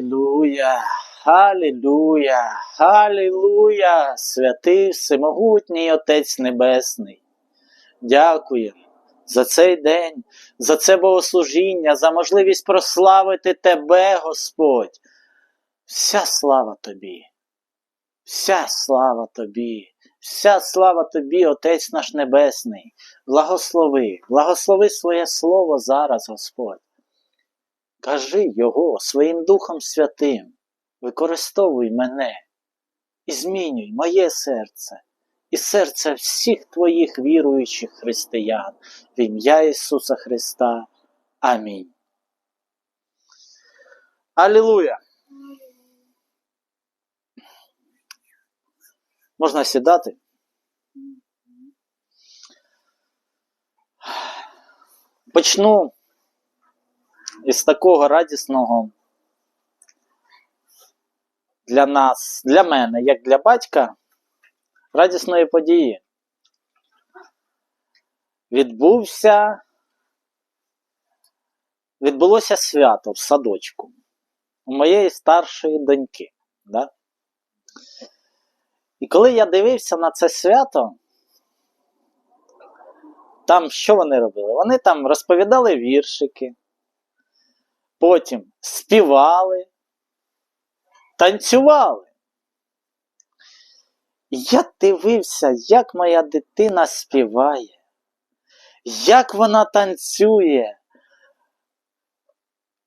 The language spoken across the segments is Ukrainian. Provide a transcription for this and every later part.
Алілуя, Алілуя, Алілуя, святий всемогутній Отець Небесний. Дякую за цей день, за це богослужіння, за можливість прославити Тебе, Господь. Вся слава Тобі, вся слава Тобі, вся слава Тобі, Отець наш Небесний. Благослови, благослови своє Слово зараз, Господь. Кажи Його своїм Духом Святим, використовуй мене і змінюй моє серце і серце всіх твоїх віруючих християн в ім'я Ісуса Христа. Амінь. Алілуя! Можна сідати? Почну із такого радісного для нас, для мене, як для батька, радісної події. Відбувся, відбулося свято в садочку у моєї старшої доньки. Да? І коли я дивився на це свято, там що вони робили? Вони там розповідали віршики, потім співали, танцювали. Я дивився, як моя дитина співає, як вона танцює.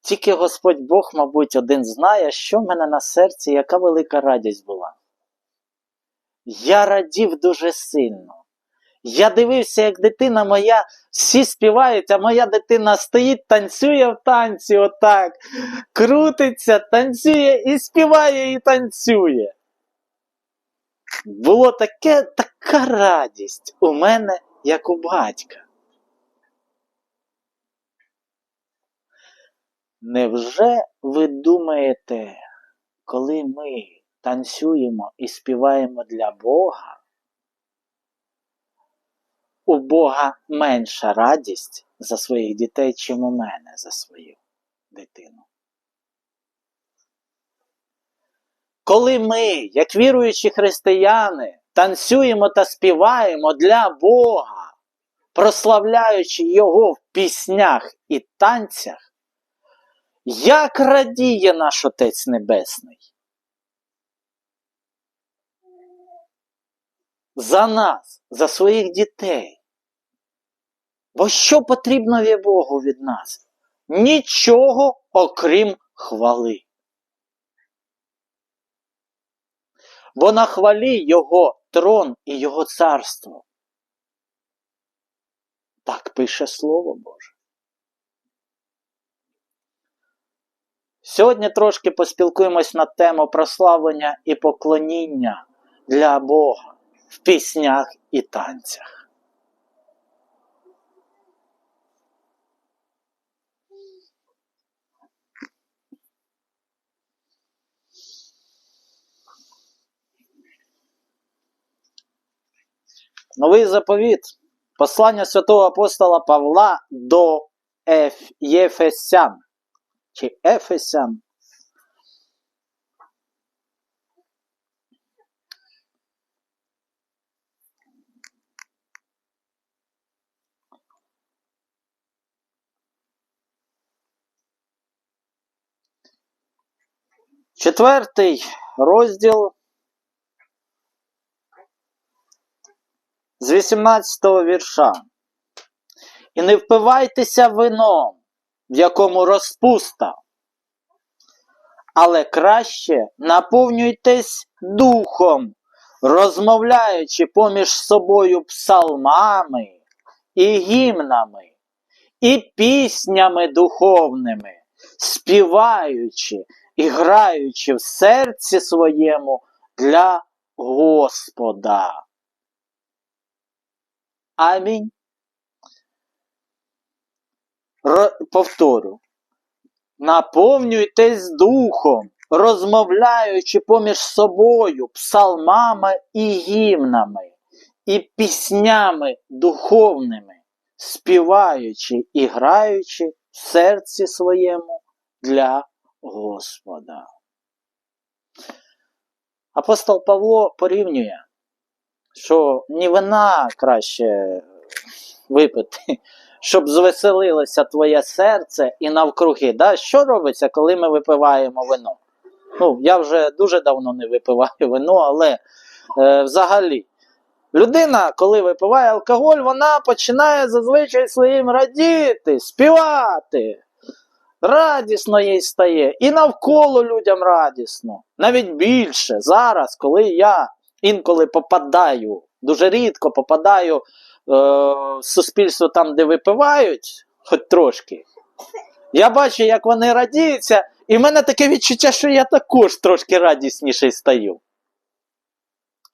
Тільки Господь Бог, мабуть, один знає, що в мене на серці, яка велика радість була. Я радів дуже сильно. Я дивився, як дитина моя, всі співають, а моя дитина стоїть, танцює в танці, отак, крутиться, танцює і співає, і танцює. Було таке, така радість у мене, як у батька. Невже ви думаєте, коли ми танцюємо і співаємо для Бога, у Бога менша радість за своїх дітей, чим у мене за свою дитину? Коли ми, як віруючі християни, танцюємо та співаємо для Бога, прославляючи Його в піснях і танцях, як радіє наш Отець Небесний. За нас, за своїх дітей. Бо що потрібно є Богу від нас? Нічого окрім хвали. Бо на хвалі Його трон і Його царство. Так пише Слово Боже. Сьогодні трошки поспілкуємось на тему прославлення і поклоніння для Бога в піснях і танцях. Новий заповіт. Послання святого апостола Павла до Еф... Єфесян. Чи Ефесян. Четвертий розділ з 18 го вірша. І не впивайтеся вином, в якому розпуста, але краще наповнюйтесь духом, розмовляючи поміж собою псалмами і гімнами, і піснями духовними, співаючи і граючи в серці своєму для Господа. Амінь. Р... Повторю. Наповнюйтесь духом, розмовляючи поміж собою псалмами і гімнами, і піснями духовними, співаючи і граючи в серці своєму для Господа. Апостол Павло порівнює, що ні вина краще випити, щоб звеселилося твоє серце і навкруги. Да? Що робиться, коли ми випиваємо вино? Ну, я вже дуже давно не випиваю вино, але е, взагалі. Людина, коли випиває алкоголь, вона починає зазвичай своїм радіти, співати. Радісно їй стає. І навколо людям радісно. Навіть більше. Зараз, коли я інколи попадаю, дуже рідко попадаю е, в суспільство там, де випивають, хоч трошки. Я бачу, як вони радіються, і в мене таке відчуття, що я також трошки радісніший стаю.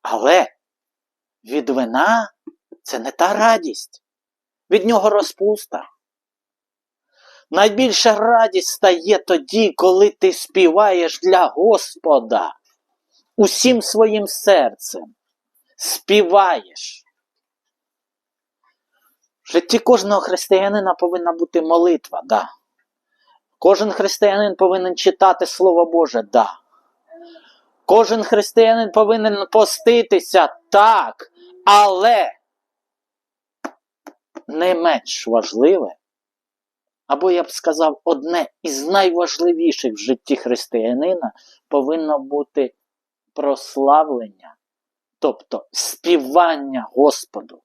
Але від вина це не та радість, від нього розпуста. Найбільша радість стає тоді, коли ти співаєш для Господа усім своїм серцем. Співаєш. В житті кожного християнина повинна бути молитва, да. Кожен християнин повинен читати Слово Боже, да. Кожен християнин повинен поститися, так, але не менш важливе, або я б сказав, одне із найважливіших в житті християнина повинно бути прославлення, тобто співання Господу.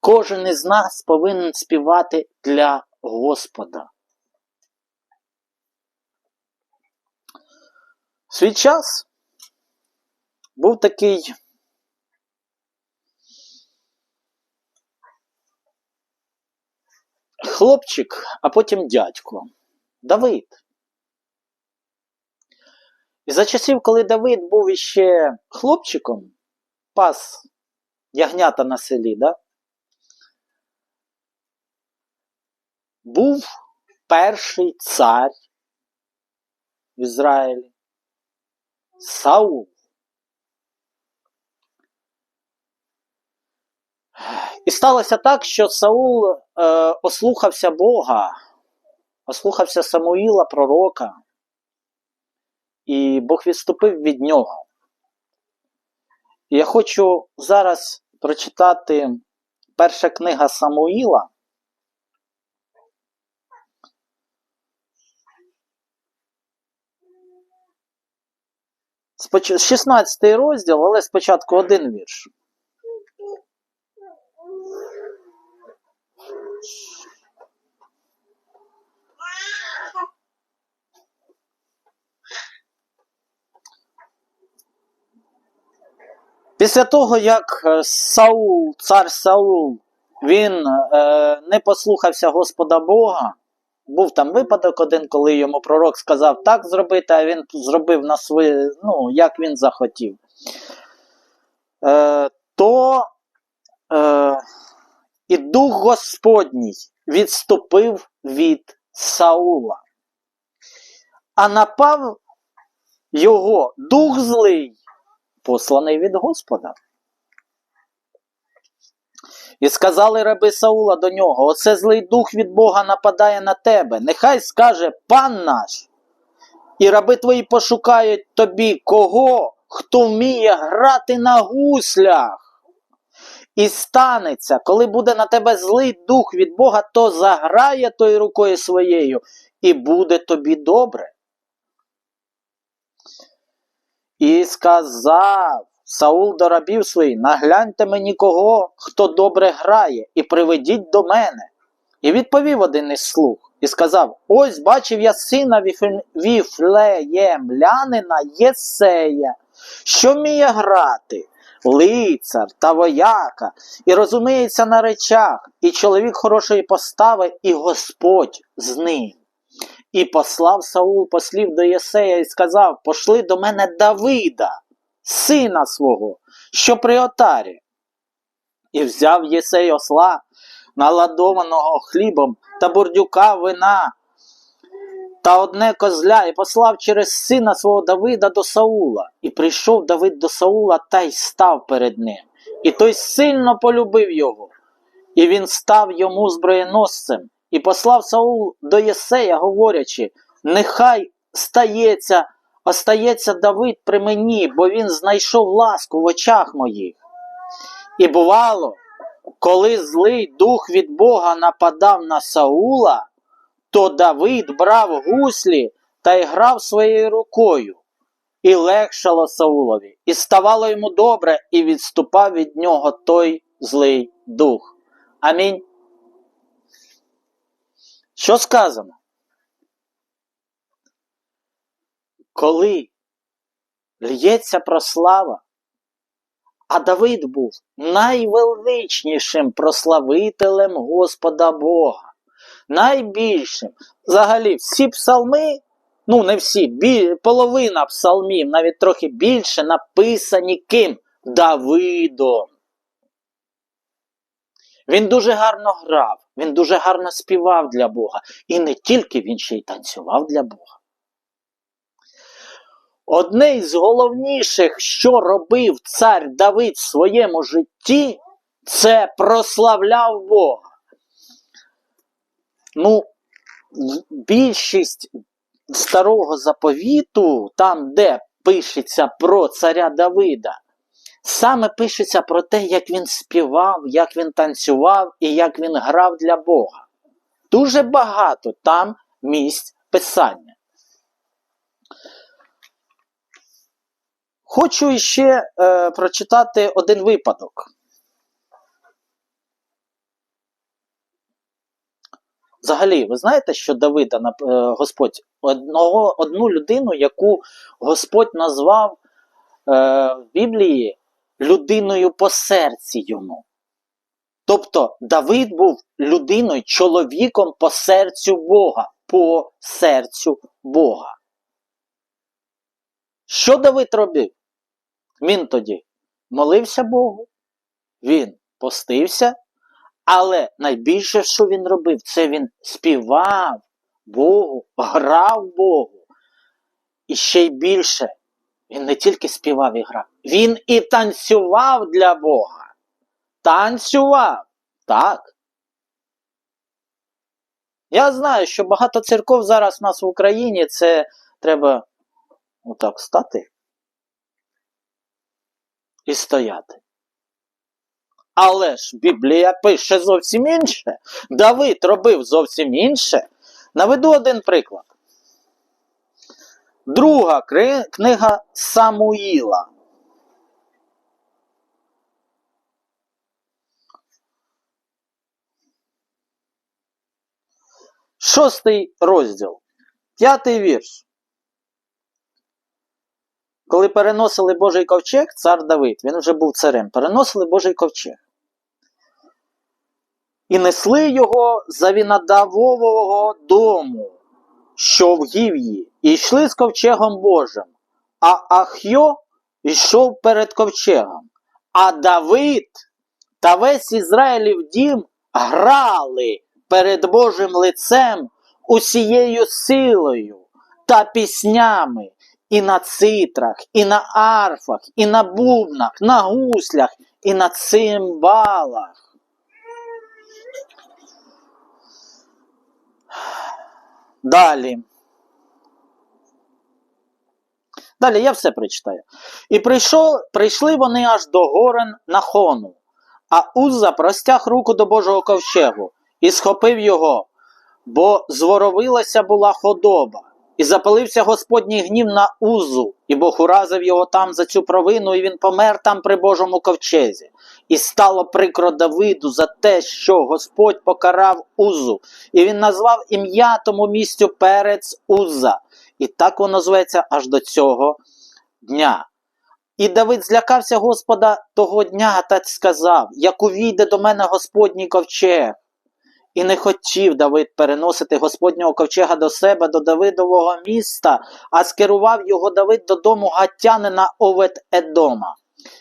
Кожен із нас повинен співати для Господа. В свій час був такий хлопчик, а потім дядько Давид. І за часів, коли Давид був іще хлопчиком, пас ягнята на селі, да? був перший цар в Ізраїлі Саул. І сталося так, що Саул е, ослухався Бога, ослухався Самуїла, пророка, і Бог відступив від нього. Я хочу зараз прочитати перша книга Самуїла. Споч- 16 розділ, але спочатку один вірш. Після того, як е, Саул, цар Саул, він е, не послухався Господа Бога, був там випадок один, коли йому пророк сказав так зробити, а він зробив на своє, ну, як він захотів. Е, то е, і дух Господній відступив від Саула. А напав його дух злий, посланий від Господа. І сказали раби Саула до нього: Оце злий дух від Бога нападає на тебе. Нехай скаже пан наш. І раби твої пошукають тобі кого, хто вміє грати на гуслях. І станеться, коли буде на тебе злий дух від Бога, то заграє той рукою своєю, і буде тобі добре. І сказав Саул до рабів своїх, нагляньте мені кого, хто добре грає, і приведіть до мене. І відповів один із слуг, і сказав: Ось бачив я сина Віфлеємлянина Єсея, що вміє грати, лицар та вояка, і розуміється на речах, і чоловік хорошої постави, і Господь з ним. І послав Саул послів до Єсея і сказав: Пошли до мене Давида, сина свого, що при отарі. І взяв Єсей осла, наладованого хлібом та бурдюка вина та одне козля, і послав через сина свого Давида до Саула. І прийшов Давид до Саула та й став перед ним. І той сильно полюбив його, і він став йому зброєносцем. І послав Саул до Єсея, говорячи: Нехай стається, остається Давид при мені, бо він знайшов ласку в очах моїх. І бувало, коли злий дух від Бога нападав на Саула, то Давид брав гуслі та й грав своєю рукою, і легшало Саулові, і ставало йому добре, і відступав від нього той злий дух. Амінь. Що сказано? Коли лється прослава, а Давид був найвеличнішим прославителем Господа Бога, найбільшим. Взагалі, всі псалми, ну не всі, бі, половина псалмів, навіть трохи більше, написані ким? Давидом. Він дуже гарно грав, він дуже гарно співав для Бога. І не тільки він ще й танцював для Бога. Одне із головніших, що робив цар Давид в своєму житті, це прославляв Бога. Ну, більшість старого заповіту, там, де пишеться про царя Давида, саме пишеться про те, як він співав, як він танцював і як він грав для Бога. Дуже багато там місць писання. Хочу ще е, прочитати один випадок. Взагалі, ви знаєте, що Давида е, Господь одного, одну людину, яку Господь назвав е, в Біблії людиною по серці йому. Тобто Давид був людиною, чоловіком по серцю Бога, по серцю Бога. Що Давид робив? Він тоді молився Богу, він постився, але найбільше, що він робив, це він співав Богу, грав Богу. І ще й більше, він не тільки співав і грав, він і танцював для Бога. Танцював, так. Я знаю, що багато церков зараз у нас в Україні це треба отак стати і стояти. Але ж Біблія пише зовсім інше. Давид робив зовсім інше. Наведу один приклад. Друга книга Самуїла. Шостий розділ. П'ятий вірш. Коли переносили Божий ковчег, цар Давид, він вже був царем, переносили Божий ковчег. І несли його за Вінадавового дому, що в Гів'ї, і йшли з ковчегом Божим. А Ахйо йшов перед ковчегом. А Давид та весь Ізраїлів дім грали перед Божим лицем усією силою та піснями, і на цитрах, і на арфах, і на бубнах, на гуслях, і на цимбалах. Далі. Далі я все прочитаю. І прийшов, прийшли вони аж до горен Нахону, а Узза простяг руку до Божого ковчегу і схопив його, бо зворовилася була худоба. І запалився Господній гнів на Узу, і Бог уразив його там за цю провину, і він помер там при Божому ковчезі. І стало прикро Давиду за те, що Господь покарав Узу, і він назвав ім'я тому місцю Перець Уза. І так воно зветься аж до цього дня. І Давид злякався Господа того дня та сказав: Як увійде до мене Господній ковчег. І не хотів Давид переносити Господнього ковчега до себе, до Давидового міста, а скерував його Давид додому гатянина Овет Едома.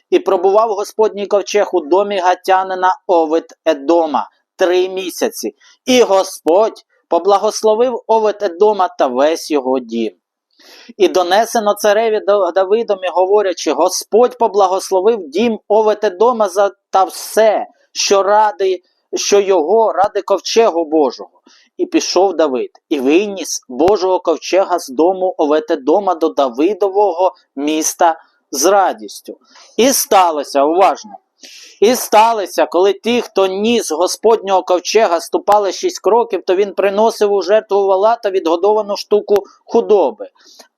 І пробував Господній ковчег у домі гатянина Овет Едома три місяці. І Господь поблагословив Овет Едома та весь його дім. І донесено цареві Давидом, і говорячи, Господь поблагословив дім Овет Едома за та все, що ради що його ради ковчегу Божого. І пішов Давид, і виніс Божого ковчега з дому Оветедома до Давидового міста з радістю. І сталося, уважно. І сталося, коли ті, хто ніс Господнього ковчега, ступали шість кроків, то він приносив у жертву вола та відгодовану штуку худоби.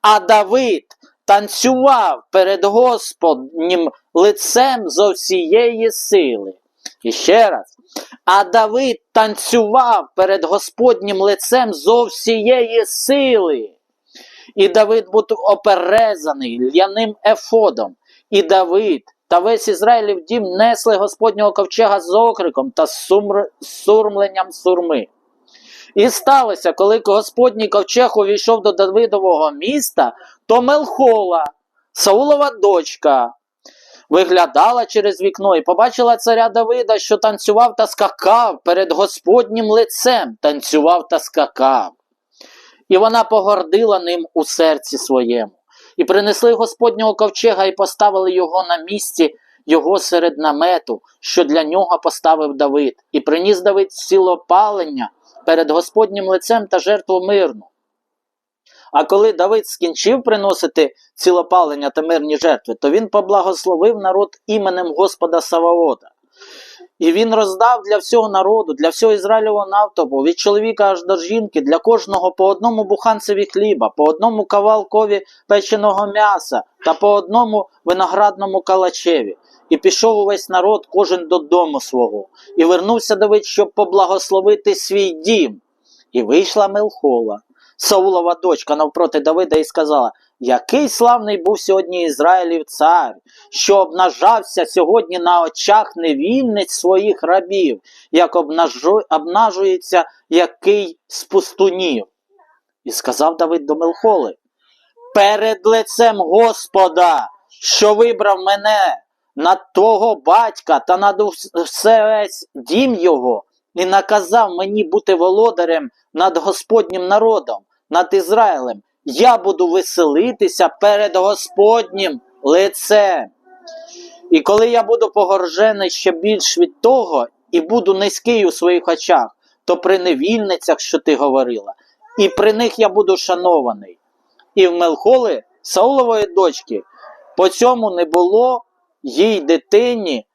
А Давид танцював перед Господнім лицем зо всієї сили. І ще раз. А Давид танцював перед Господнім лицем зо всієї сили. І Давид був оперезаний ляним ефодом. І Давид та весь Ізраїлів дім несли Господнього ковчега з окриком та сумр... сурмленням сурми. І сталося, коли Господній ковчег увійшов до Давидового міста, то Мелхола, Саулова дочка, виглядала через вікно і побачила царя Давида, що танцював та скакав перед Господнім лицем, танцював та скакав. І вона погордила ним у серці своєму. І принесли Господнього ковчега і поставили його на місці його серед намету, що для нього поставив Давид, і приніс Давид сілопалення перед Господнім лицем та жертву мирну. А коли Давид скінчив приносити цілопалення та мирні жертви, то він поблагословив народ іменем Господа Саваода. І він роздав для всього народу, для всього Ізраїлевого навтобу, від чоловіка аж до жінки, для кожного по одному буханцеві хліба, по одному кавалкові печеного м'яса та по одному виноградному калачеві. І пішов увесь народ, кожен додому свого, і вернувся Давид, щоб поблагословити свій дім. І вийшла Мелхола, Саулова дочка навпроти Давида, і сказала: Який славний був сьогодні Ізраїлів цар, що обнажався сьогодні на очах невільниць своїх рабів, як обнажу... обнажується який з пустунів. І сказав Давид до Мелхоли: Перед лицем Господа, що вибрав мене над твого батька та над весь дім його, і наказав мені бути володарем над Господнім народом, над Ізраїлем. Я буду веселитися перед Господнім лицем. І коли я буду погоржений ще більш від того, і буду низький у своїх очах, то при невільницях, що ти говорила, і при них я буду шанований. І в Мелхоли Саулової дочки по цьому не було їй дитині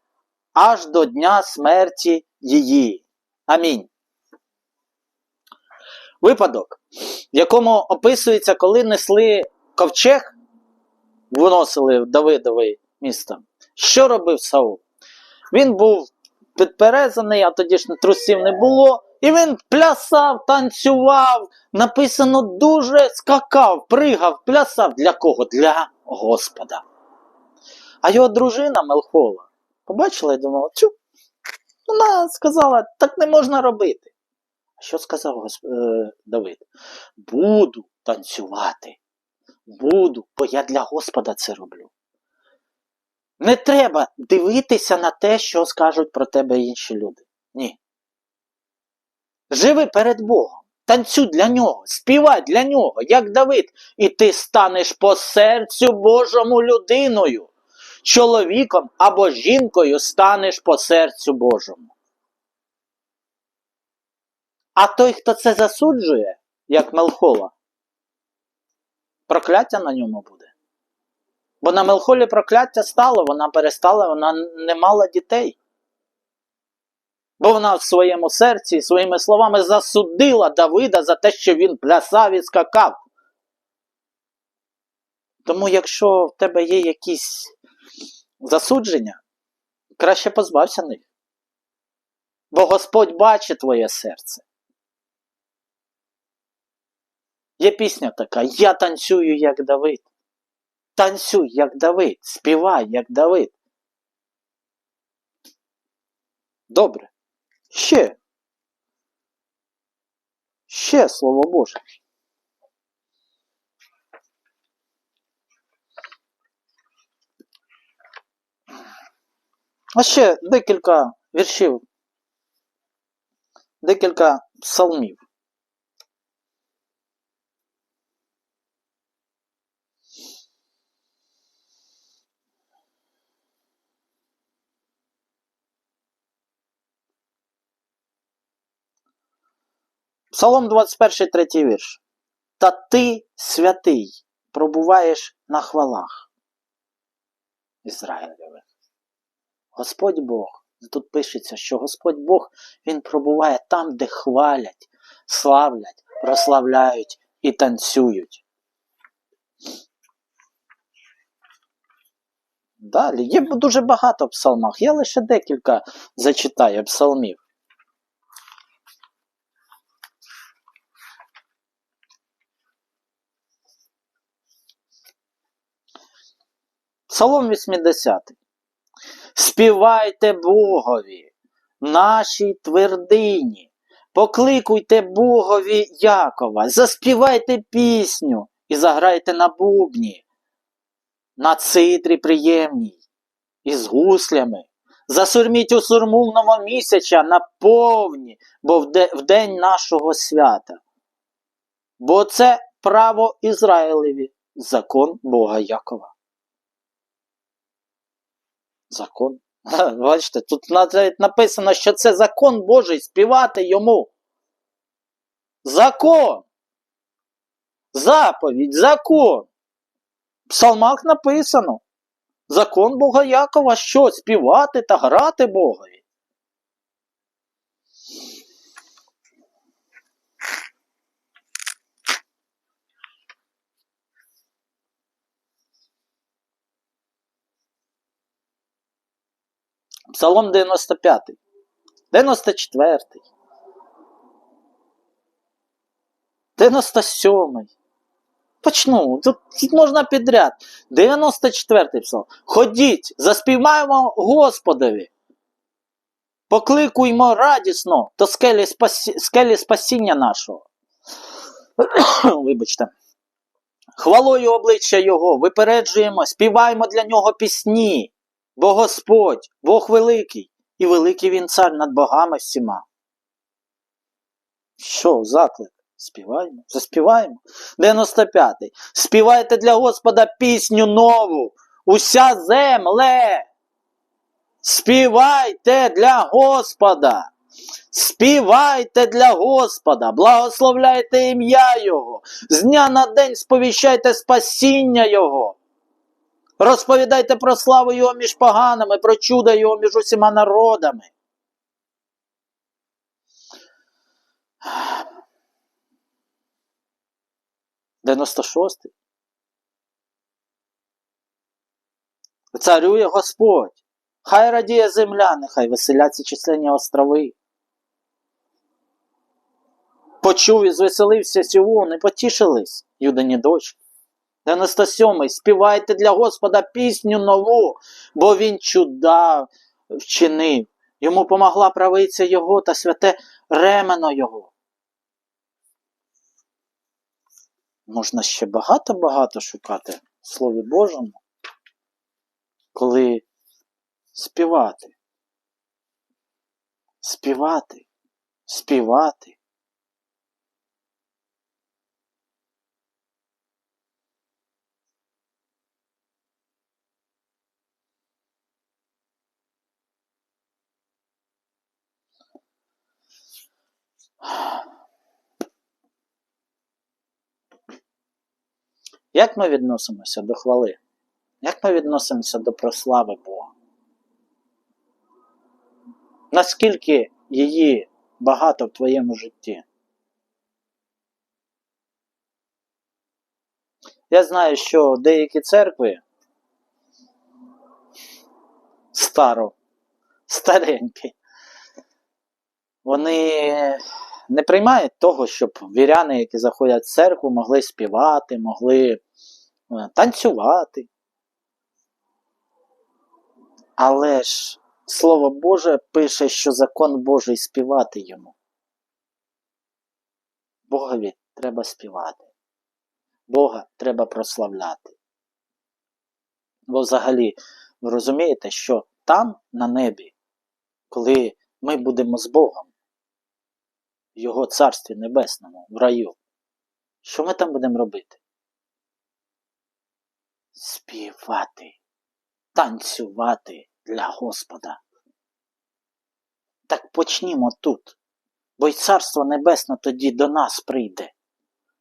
аж до дня смерті її. Амінь. Випадок, в якому описується, коли несли ковчег, виносили в Давидове місто. Що робив Саул? Він був підперезаний, а тоді ж трусів не було. І він плясав, танцював, написано дуже скакав, пригав, плясав. Для кого? Для Господа. А його дружина Мелхола побачила і думала, цю, вона сказала, так не можна робити. Що сказав е, Давид? Буду танцювати, буду, бо я для Господа це роблю. Не треба дивитися на те, що скажуть про тебе інші люди. Ні. Живи перед Богом, танцюй для нього, співай для нього, як Давид, і ти станеш по серцю Божому людиною чоловіком або жінкою станеш по серцю Божому. А той, хто це засуджує, як Мелхола, прокляття на ньому буде. Бо на Мелхолі прокляття стало, вона перестала, вона не мала дітей. Бо вона в своєму серці своїми словами засудила Давида за те, що він плясав і скакав. Тому, якщо в тебе є якісь засудження, краще позбався них. Бо Господь бачить твоє серце. Є пісня така: Я танцюю, як Давид. Танцюй, як Давид, співай, як Давид. Добре. Ще. Ще слово Боже. А ще декілька віршів, декілька псалмів. Псалом 21, третій вірш. Та ти, святий, пробуваєш на хвалах. Ізраїлеве. Господь Бог. Тут пишеться, що Господь Бог Він пробуває там, де хвалять, славлять, прославляють і танцюють. Далі є дуже багато псалмах. Я лише декілька зачитаю псалмів. Псалом 80. Співайте Богові, нашій твердині, покликуйте Богові Якова, заспівайте пісню і заграйте на бубні, на цитрі приємній, із гуслями. Засурміть у сурму новомісяча на повні, бо в, де, в день нашого свята. Бо це право Ізраїлеві, закон Бога Якова. Закон. Бачите, тут навіть написано, що це закон Божий співати йому. Закон. Заповідь, закон. В псалмах написано. Закон Бога Якова, що співати та грати Богові. Псалом 95. 94. 97. Почну. Тут, можна підряд. 94 псалом. Ходіть, заспіваємо Господові. Покликуймо радісно до скелі, спасі... скелі спасіння нашого. Вибачте. Хвалою обличчя Його випереджуємо, співаємо для нього пісні. Бо Господь, Бог великий, і великий він цар над богами всіма. Що, заклик? Співаємо, заспіваємо. 95-й. Співайте для Господа пісню нову. Уся земле. Співайте для Господа. Співайте для Господа, благословляйте ім'я Його, з дня на день сповіщайте спасіння Його. Розповідайте про славу Його між поганими, про чудо Його між усіма народами. Дев'яносто шостий. Царює Господь. Хай радіє земля, нехай веселяться численні острови. Почув і звеселився Сіон, і потішились юдані дочки. 97. Співайте для Господа пісню нову, бо Він чуда вчинив. Йому помогла правиця Його та святе ремено Його. Можна ще багато-багато шукати в Слові Божому, коли співати. Співати, співати. Як ми відносимося до хвали? Як ми відносимося до прослави Бога? Наскільки її багато в твоєму житті? Я знаю, що деякі церкви старо, старенькі, вони не приймають того, щоб віряни, які заходять в церкву, могли співати, могли е, танцювати. Але ж Слово Боже пише, що закон Божий співати йому. Богові треба співати. Бога треба прославляти. Бо взагалі, ви розумієте, що там, на небі, коли ми будемо з Богом, Його Царстві Небесному, в раю, що ми там будемо робити? Співати, танцювати для Господа. Так почнімо тут, Бо й Царство Небесне тоді до нас прийде,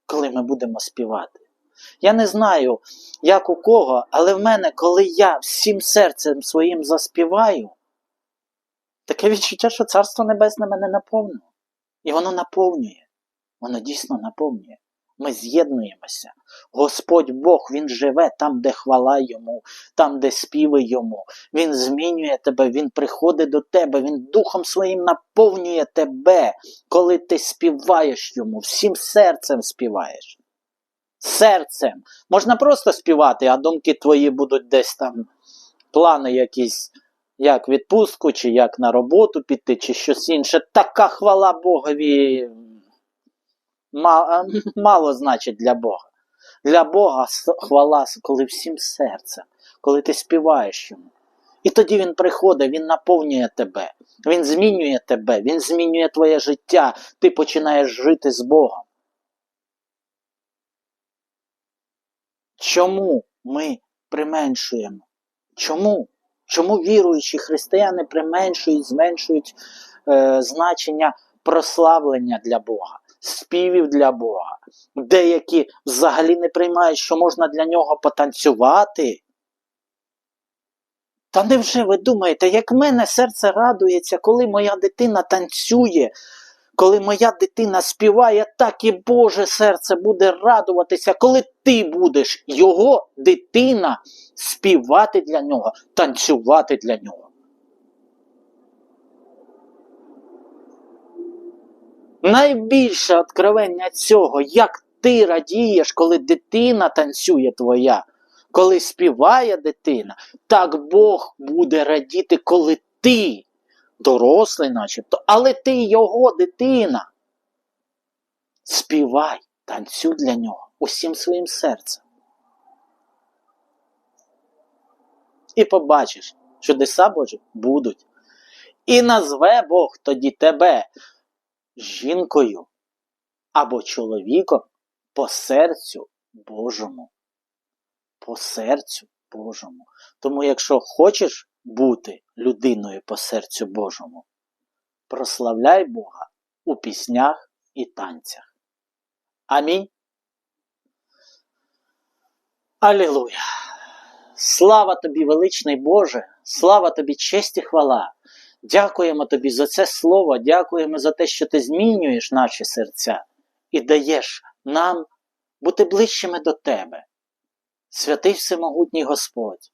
коли ми будемо співати. Я не знаю, як у кого, але в мене, коли я всім серцем своїм заспіваю, таке відчуття, що Царство Небесне мене наповнило. І воно наповнює. Воно дійсно наповнює. Ми з'єднуємося. Господь Бог, Він живе там, де хвала йому, там, де співи йому. Він змінює тебе, Він приходить до тебе, Він Духом Своїм наповнює тебе, коли ти співаєш йому, всім серцем співаєш. Серцем. Можна просто співати, а думки твої будуть десь там, плани якісь, як відпустку, чи як на роботу піти, чи щось інше. Така хвала Богові ма- мало значить для Бога. Для Бога хвала, коли всім серцем, коли ти співаєш йому. І тоді він приходить, він наповнює тебе, він змінює тебе, він змінює твоє життя, ти починаєш жити з Богом. Чому ми применшуємо? Чому? Чому віруючі християни применшують, зменшують е, значення прославлення для Бога, співів для Бога? Деякі взагалі не приймають, що можна для нього потанцювати. Та невже ви думаєте, як мене серце радується, коли моя дитина танцює, коли моя дитина співає, так і Боже серце буде радуватися, коли ти будеш його дитина співати для нього, танцювати для нього. Найбільше откровення цього, як ти радієш, коли дитина танцює твоя, коли співає дитина, так Бог буде радіти, коли ти дорослий, начебто, але ти його дитина. Співай, танцюй для нього усім своїм серцем. І побачиш, чудеса Божі будуть. І назве Бог тоді тебе жінкою або чоловіком по серцю Божому. По серцю Божому. Тому, якщо хочеш бути людиною по серцю Божому, прославляй Бога у піснях і танцях. Амінь. Алілуя! Слава тобі, величний Боже, слава тобі, честь і хвала. Дякуємо тобі за це слово, дякуємо за те, що ти змінюєш наші серця і даєш нам бути ближчими до тебе. Святий Всемогутній Господь.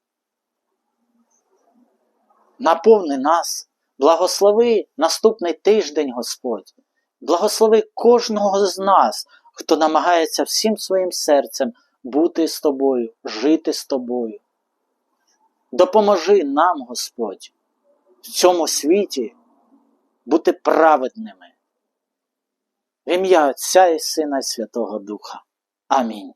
Наповни нас, благослови наступний тиждень, Господь. Благослови кожного з нас, хто намагається всім своїм серцем бути з тобою, жити з тобою. Допоможи нам, Господь, в цьому світі бути праведними. В ім'я Отця і Сина і Святого Духа. Амінь.